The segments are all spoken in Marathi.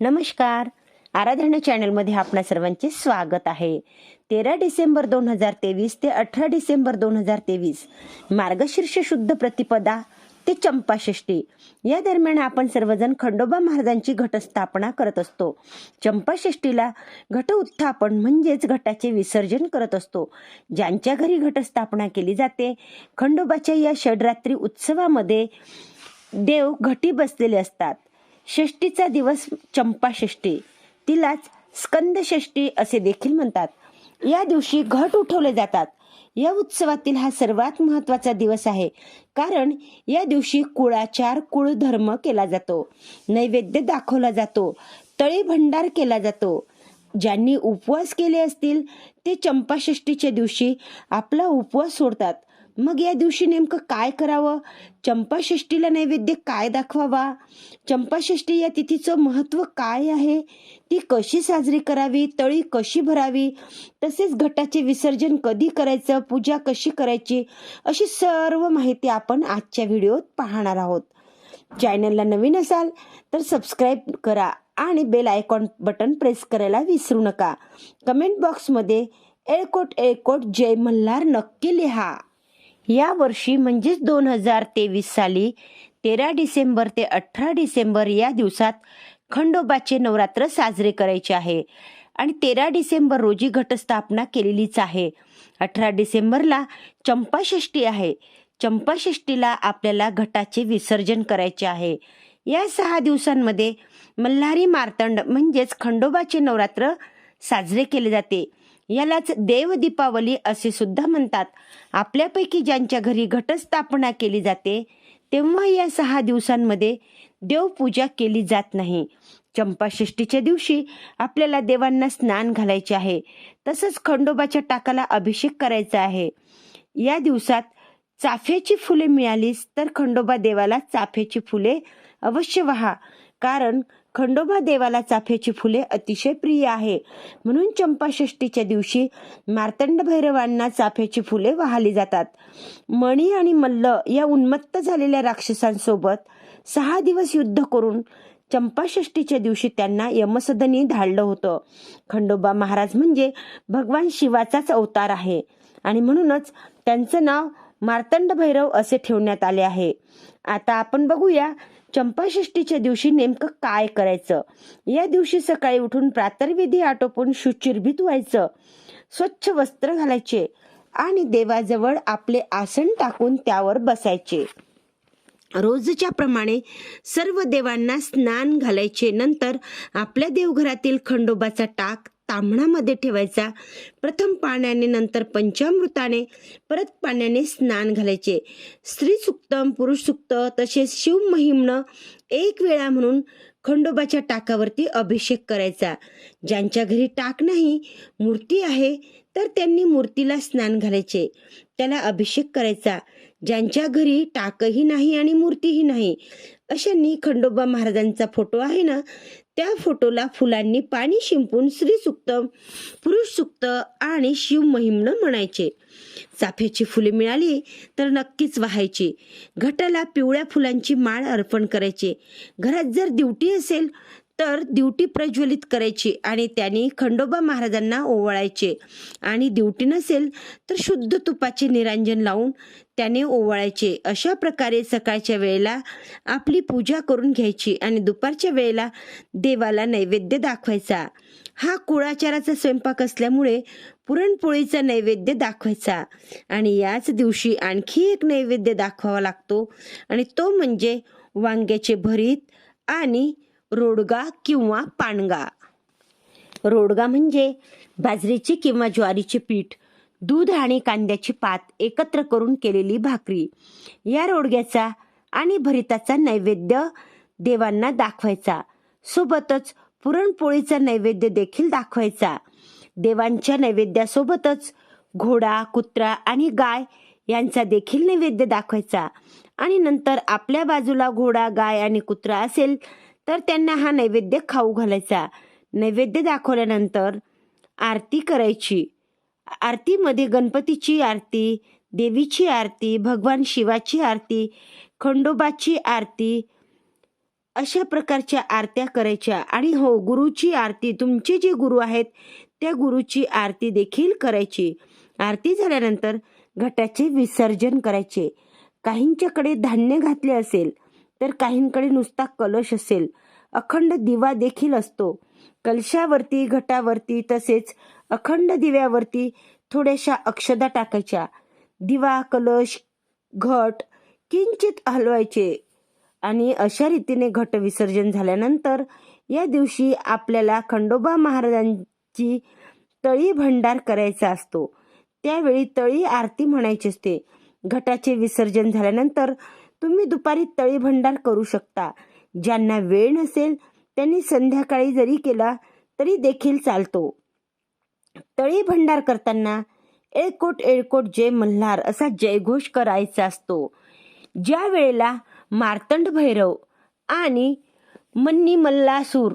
नमस्कार. आराधना चॅनलमध्ये आपणा सर्वांचे स्वागत आहे. तेरा डिसेंबर दोन हजार तेवीस ते अठरा डिसेंबर दोन हजार तेवीस. मार्गशीर्ष शुद्ध प्रतिपदा ते चंपाषष्ठी या दरम्यान आपण सर्वजण खंडोबा महाराजांची घटस्थापना करत असतो. चंपाषष्ठीला घट उत्थापन म्हणजेच घटाचे विसर्जन करत असतो. ज्यांच्या घरी घटस्थापना केली जाते खंडोबाच्या या षडरात्री उत्सवामध्ये देव घटी बसलेले असतात. षष्टीचा दिवस चंपाषष्ठी तिलाच स्कंदषष्ठी असे देखील म्हणतात. या दिवशी घट उठवले जातात. या उत्सवातील हा सर्वात महत्त्वाचा दिवस आहे. कारण या दिवशी कुळाचार कुळधर्म केला जातो. नैवेद्य दाखवला जातो. तळी भंडार केला जातो. ज्यांनी उपवास केले असतील ते चंपाषष्टीच्या दिवशी आपला उपवास सोडतात. मग या दिवशी नेमकं काय करावं? चंपाषष्टीला नैवेद्य काय दाखवावा? चंपाषष्ठी या तिथीचं महत्त्व काय आहे? ती कशी साजरी करावी? तळी कशी भरावी? तसेच घटाचे विसर्जन कधी करायचं? पूजा कशी करायची? अशी सर्व माहिती आपण आजच्या व्हिडिओत पाहणार आहोत. चॅनलला नवीन असाल तर सबस्क्राईब करा आणि बेल आयकॉन बटन प्रेस करायला विसरू नका. कमेंट बॉक्समध्ये एळकोट एळकोट जय मल्हार नक्की लिहा. या वर्षी म्हणजेच दोन हजार तेवीस साली तेरा डिसेंबर ते अठरा डिसेंबर या दिवसात खंडोबाचे नवरात्र साजरे करायचे आहे. आणि तेरा डिसेंबर रोजी घटस्थापना केलेलीच आहे. अठरा डिसेंबरला चंपाषष्ठी आहे. चंपाषष्ठीला आपल्याला घटाचे विसर्जन करायचे आहे. या सहा दिवसांमध्ये मल्हारी मार्तंड म्हणजेच खंडोबाचे नवरात्र साजरे केले जाते. यालाच देव दीपावली असे सुद्धा म्हणतात. आपल्यापैकी ज्यांच्या घरी घटस्थापना केली जाते तेव्हा या सहा दिवसांमध्ये देवपूजा केली जात नाही. चंपाषष्टीच्या दिवशी आपल्याला देवांना स्नान घालायचे आहे. तसंच खंडोबाच्या टाकाला अभिषेक करायचा आहे. या दिवसात चाफ्याची फुले मिळालीच तर खंडोबा देवाला चाफ्याची फुले अवश्य व्हा. कारण खंडोबा देवाला चाफ्याची फुले अतिशय प्रिय आहे. म्हणून चंपाषष्टीच्या दिवशी मार्तंड भैरवांना चाफ्याची फुले वाहली जातात. मणी आणि मल्ल या उन्मत्त झालेल्या राक्षसांसोबत सहा दिवस युद्ध करून चंपाषष्टीच्या दिवशी त्यांना यमसदनी धाडलं होतं. खंडोबा महाराज म्हणजे भगवान शिवाचाच अवतार आहे आणि म्हणूनच त्यांचं नाव मार्तंड भैरव असे ठेवण्यात आले आहे. आता आपण बघूया चंपाषष्टीच्या दिवशी नेमकं काय करायचं? या दिवशी सकाळी उठून प्रातर्विधी आटोपून शुचिर्भित व्हायचं. स्वच्छ वस्त्र घालायचे आणि देवाजवळ आपले आसन टाकून त्यावर बसायचे. रोजच्या प्रमाणे सर्व देवांना स्नान घालायचे. नंतर आपल्या देवघरातील खंडोबाचा टाक तांबणामध्ये ठेवायचा. प्रथम पाण्याने नंतर पंचामृताने परत पाण्याने स्नान घालायचे. स्त्री सुक्तम पुरुष सुक्त तसेच शिव महिमनं एक वेळा म्हणून खंडोबाच्या टाकावरती अभिषेक करायचा. ज्यांच्या घरी टाक नाही मूर्ती आहे तर त्यांनी मूर्तीला स्नान घालायचे. त्याला अभिषेक करायचा. ज्यांच्या घरी टाकही नाही आणि मूर्तीही नाही अशांनी खंडोबा महाराजांचा फोटो आहे ना त्या फोटोला फुलांनी पाणी शिंपून श्री सुक्त पुरुष सुक्त आणि शिव महिमनं म्हणायचे. चाफ्याची फुले मिळाली तर नक्कीच व्हायची. घटाला पिवळ्या फुलांची माळ अर्पण करायची. घरात जर दिवटी असेल तर ड्युटी प्रज्वलित करायची आणि त्यांनी खंडोबा महाराजांना ओवाळायचे. आणि ड्युटी नसेल तर शुद्ध तुपाचे निरांजन लावून त्याने ओवाळायचे. अशा प्रकारे सकाळच्या वेळेला आपली पूजा करून घ्यायची आणि दुपारच्या वेळेला देवाला नैवेद्य दाखवायचा. हा कुळाचाराचा स्वयंपाक असल्यामुळे पुरणपोळीचा नैवेद्य दाखवायचा. आणि याच दिवशी आणखी एक नैवेद्य दाखवावा लागतो आणि तो म्हणजे वांग्याचे भरीत आणि रोडगा किंवा पानगा रोडगा म्हणजे बाजरीचे किंवा ज्वारीचे पीठ दूध आणि कांद्याची पात एकत्र करून केलेली भाकरी. या रोडग्याचा आणि भरिताचा नैवेद्य देवांना दाखवायचा. सोबतच पुरणपोळीचा नैवेद्य देखील दाखवायचा. देवांच्या नैवेद्यासोबतच घोडा कुत्रा आणि गाय यांचा देखील नैवेद्य दाखवायचा. आणि नंतर आपल्या बाजूला घोडा गाय आणि कुत्रा असेल तर त्यांना हा नैवेद्य खाऊ घालायचा. नैवेद्य दाखवल्यानंतर आरती करायची. आरतीमध्ये गणपतीची आरती देवीची आरती भगवान शिवाची आरती खंडोबाची आरती अशा प्रकारच्या आरत्या करायच्या. आणि हो गुरुची आरती तुमचे जे गुरु आहेत त्या गुरुची आरती देखील करायची. आरती झाल्यानंतर घटाचे विसर्जन करायचे. काहींच्याकडे धान्य घातले असेल तर काहींकडे नुसता कलश असेल. अखंड दिवा देखील असतो. कलशावरती घटावरती तसेच अखंड दिव्यावरती थोड्याशा अक्षदा टाकायच्या. दिवा कलश घट किंचित हलवायचे आणि अशा रीतीने घट विसर्जन झाल्यानंतर या दिवशी आपल्याला खंडोबा महाराजांची तळी भंडार करायचा असतो. त्यावेळी तळी आरती म्हणायची असते. घटाचे विसर्जन झाल्यानंतर तुम्ही दुपारी तळी भंडार करू शकता. ज्यांना वेळ नसेल त्यांनी संध्याकाळी जरी केला तरी देखील चालतो. तळी भंडार करताना एळकोट एळकोट जय मल्हार असा जयघोष करायचा असतो. ज्या वेळेला मार्तंड भैरव आणि मन्नी मल्लासूर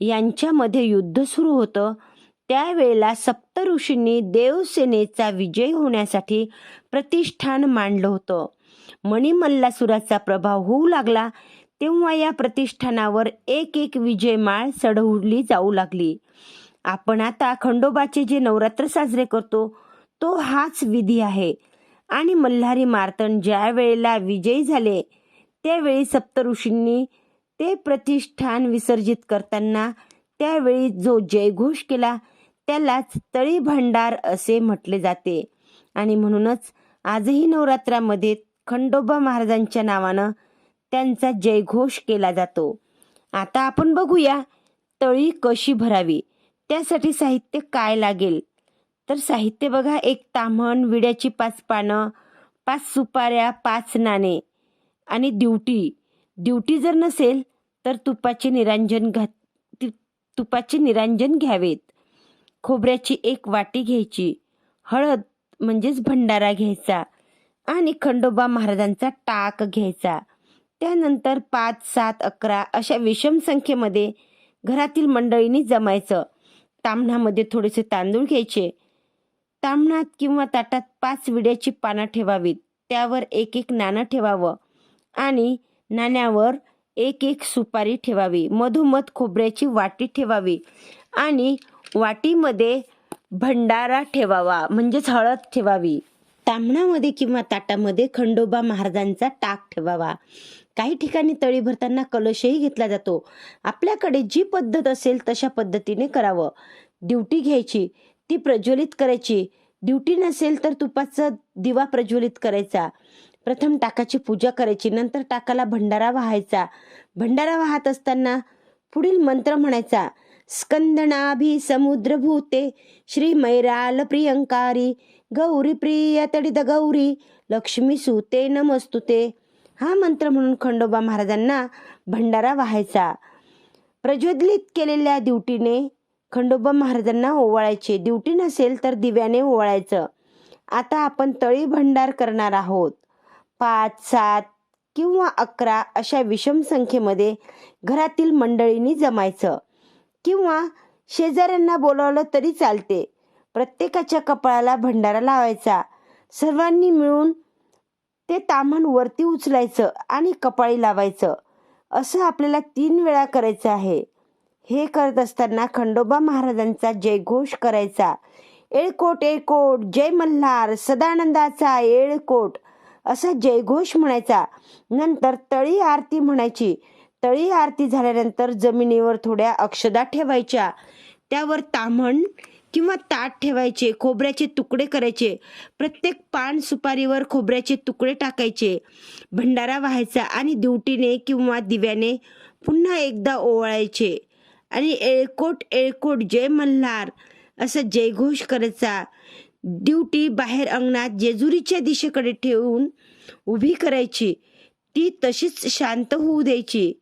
यांच्यामध्ये युद्ध सुरू होतं त्यावेळेला सप्तऋषींनी देवसेनेचा विजय होण्यासाठी प्रतिष्ठान मांडलं होतं. मणिमल्लासुराचा प्रभाव होऊ लागला तेव्हा या प्रतिष्ठानावर एक एक विजयमाळ चढवली जाऊ लागली. आपण आता खंडोबाचे जे नवरात्र साजरे करतो तो हाच विधी आहे. आणि मल्हारी मार्तन ज्या वेळेला विजयी झाले त्यावेळी सप्तऋषींनी ते प्रतिष्ठान विसर्जित करताना त्यावेळी जो जयघोष केला त्यालाच तळी भांडार असे म्हटले जाते. आणि म्हणूनच आजही नवरात्रामध्ये खंडोबा महाराजांच्या नावानं त्यांचा जयघोष केला जातो. आता आपण बघूया तळी कशी भरावी? त्यासाठी साहित्य काय लागेल? तर साहित्य बघा एक ताम्हण विड्याची पाच पानं पाच सुपाऱ्या पाच नाणे आणि दिवटी. दिवटी जर नसेल तर तुपाचे निरांजन घात तुपाचे निरांजन घ्यावेत. खोबऱ्याची एक वाटी घ्यायची. हळद म्हणजेच भंडारा घ्यायचा. आणि खंडोबा महाराजांचा टाक घ्यायचा. त्यानंतर पाच सात अकरा अशा विषम संख्येमध्ये घरातील मंडळींनी जमायचं. तांबणामध्ये थोडेसे तांदूळ घ्यायचे. तांबणात किंवा ताटात पाच विड्याची पानं ठेवावीत. त्यावर एक एक नाणं ठेवावं. आणि नाण्यावर एक एक सुपारी ठेवावी. मधोमध खोबऱ्याची वाटी ठेवावी. आणि वाटीमध्ये भंडारा ठेवावा. म्हणजेच हळद ठेवावी. तांबणामध्ये किंवा ताटामध्ये खंडोबा महाराजांचा टाक ठेवावा. काही ठिकाणी तळी भरताना कलशही घेतला जातो. आपल्याकडे जी पद्धत असेल तशा पद्धतीने करावं. ड्युटी घ्यायची ती प्रज्वलित करायची. ड्युटी नसेल तर तुपाचा दिवा प्रज्वलित करायचा. प्रथम टाकाची पूजा करायची नंतर टाकाला भंडारा वाहायचा. भंडारा वाहत असताना पुढील मंत्र म्हणायचा स्कंदनाभि समुद्रभूते श्री मैराल प्रियंकारी गौरी प्रिय द गौरी लक्ष्मी सुते नमस्तुते. हा मंत्र म्हणून खंडोबा महाराजांना भंडारा वाहायचा. प्रज्वलित केलेल्या दिवटीने खंडोबा महाराजांना ओवाळायचे. दिवटी नसेल तर दिव्याने ओवाळायचं. आता आपण तळी भंडार करणार आहोत. पाच सात किंवा अकरा अशा विषम संख्येमध्ये घरातील मंडळींनी जमायचं. किंवा शेजाऱ्यांना बोलावलं तरी चालते. प्रत्येकाच्या कपाळाला भंडारा लावायचा. सर्वांनी मिळून ते ताम्हण वरती उचलायचं आणि कपाळी लावायचं. असं आपल्याला तीन वेळा करायचं आहे. हे करत असताना खंडोबा महाराजांचा जयघोष करायचा. एळकोट एळकोट जय मल्हार सदानंदाचा एळकोट असा जयघोष म्हणायचा. नंतर तळी आरती म्हणायची. तळी आरती झाल्यानंतर जमिनीवर थोड्या अक्षदा ठेवायच्या. त्यावर ताम्हण किंवा ताट ठेवायचे खोबऱ्याचे तुकडे करायचे. प्रत्येक पान सुपारीवर खोबऱ्याचे तुकडे टाकायचे. भंडारा व्हायचा आणि दिवटीने किंवा दिव्याने पुन्हा एकदा ओवाळायचे. आणि एळकोट एळकोट जय मल्हार असं जयघोष करायचा. ड्युटी बाहेर अंगणात जेजुरीच्या दिशेकडे ठेवून उभी करायची. ती तशीच शांत होऊ द्यायची.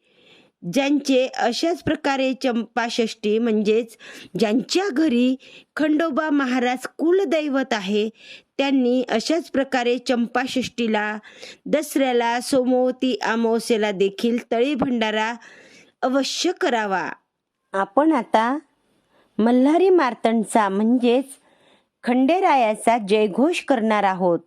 ज्यांचे अशाच प्रकारे चंपाषष्ठी म्हणजेच ज्यांच्या घरी खंडोबा महाराज कुलदैवत आहे त्यांनी अशाच प्रकारे चंपाषष्ठीला दसऱ्याला सोमवती अमावस्येला देखील तळी भंडारा अवश्य करावा. आपण आता मल्हारी मार्तंडचा म्हणजेच खंडेरायाचा जयघोष करणार आहोत.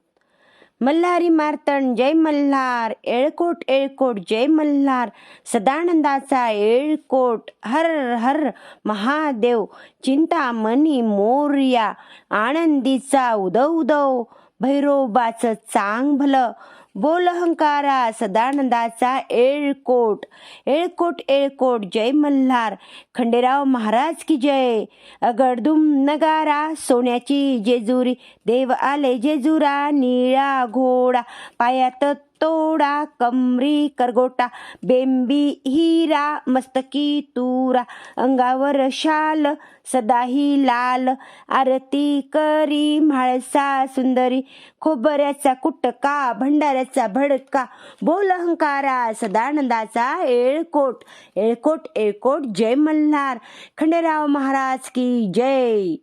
मल्हारी मार्तण जय मल्हार एळकोट एळकोट जय मल्हार सदानंदाचा एळकोट हर हर महादेव चिंतामणी मोर्या आनंदीचा उदव उदव भैरोबाचं चांग भलं बोल अहंकारा सदानंदाचा एळकोट एळकोट एळकोट जय मल्हार खंडेराव महाराज की जय अगडदुम नगारा सोन्याची जेजुरी देव आले जेजुरा निळा घोडा पायात तोडा कमरी करगोटा बेंबी हिरा मस्तकी तुरा अंगावर शाल सदाही लाल आरती करी म्हाळसा सुंदरी खोबऱ्याचा कुटका भंडाऱ्याचा भडका बोल अहंकारा सदानंदाचा एळकोट एळकोट एळकोट जय मल्हार खंडेराव महाराज की जय.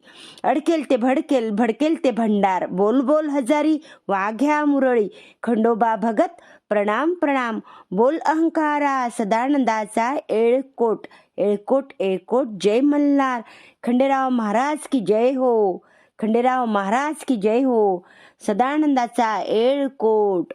अडकेल ते भडकेल भडकेल ते भंडार बोल बोल हजारी वाघ्या मुरळी खंडोबा भगत प्रणाम प्रणाम. बोल अहंकारा सदानंदाचा एळकोट. एळकोट एळकोट जय मल्हार. खंडेराव महाराज की जय हो. खंडेराव महाराज की जय हो. सदानंदाचा एळकोट.